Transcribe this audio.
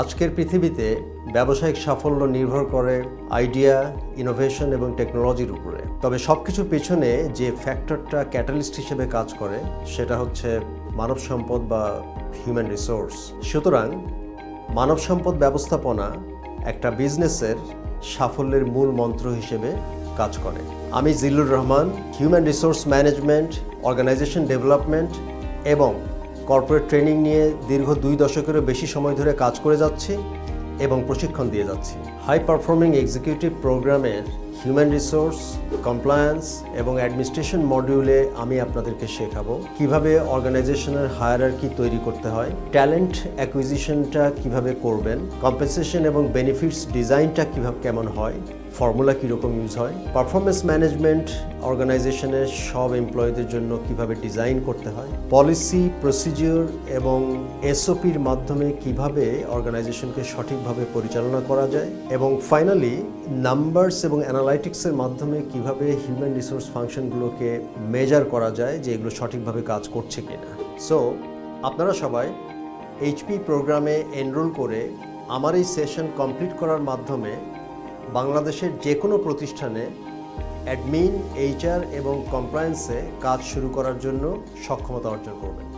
আজকের পৃথিবীতে ব্যবসায়িক সাফল্য নির্ভর করে আইডিয়া ইনোভেশন এবং টেকনোলজির উপরে। তবে সব কিছুর পেছনে যে ফ্যাক্টরটা ক্যাটালিস্ট হিসেবে কাজ করে, সেটা হচ্ছে মানব সম্পদ বা হিউম্যান রিসোর্স সুতরাং মানব সম্পদ ব্যবস্থাপনা একটা বিজনেসের সাফল্যের মূল মন্ত্র হিসেবে কাজ করে। আমি Zillur Rahman human resource management organisation development এবং কর্পোরেট ট্রেনিং নিয়ে দীর্ঘ দুই দশকেরও বেশি সময় ধরে কাজ করে যাচ্ছি এবং প্রশিক্ষণ দিয়ে যাচ্ছি। হাই পারফর্মিং এক্সিকিউটিভ প্রোগ্রামের হিউম্যান রিসোর্স কমপ্লায়েন্স এবং অ্যাডমিনিস্ট্রেশন মডিউলে আমি আপনাদেরকে শেখাবো কীভাবে অর্গানাইজেশনের হায়ারার্কি তৈরি করতে হয় ট্যালেন্ট অ্যাকুইজিশনটা কীভাবে করবেন কম্পেনসেশন এবং বেনিফিটস ডিজাইনটা কীভাবে কেমন হয় ফর্মুলা কীরকম ইউজ হয় পারফরমেন্স ম্যানেজমেন্ট অর্গানাইজেশনের সব এমপ্লয়ীদের জন্য কীভাবে ডিজাইন করতে হয় পলিসি প্রসিজিওর এবং এসওপির মাধ্যমে কীভাবে অর্গানাইজেশনকে সঠিকভাবে পরিচালনা করা যায় এবং ফাইনালি নাম্বারস এবং অ্যানালাইটিক্সের মাধ্যমে কীভাবে হিউম্যান রিসোর্স ফাংশনগুলোকে মেজার করা যায় যে এগুলো সঠিকভাবে কাজ করছে কিনা। সো আপনারা সবাই এইচপি প্রোগ্রামে এনরোল করে আমার এই সেশন কমপ্লিট করার মাধ্যমে বাংলাদেশের যে কোনো প্রতিষ্ঠানে অ্যাডমিন, এইচআর এবং কমপ্লায়েন্সে কাজ শুরু করার জন্য সক্ষমতা অর্জন করবেন।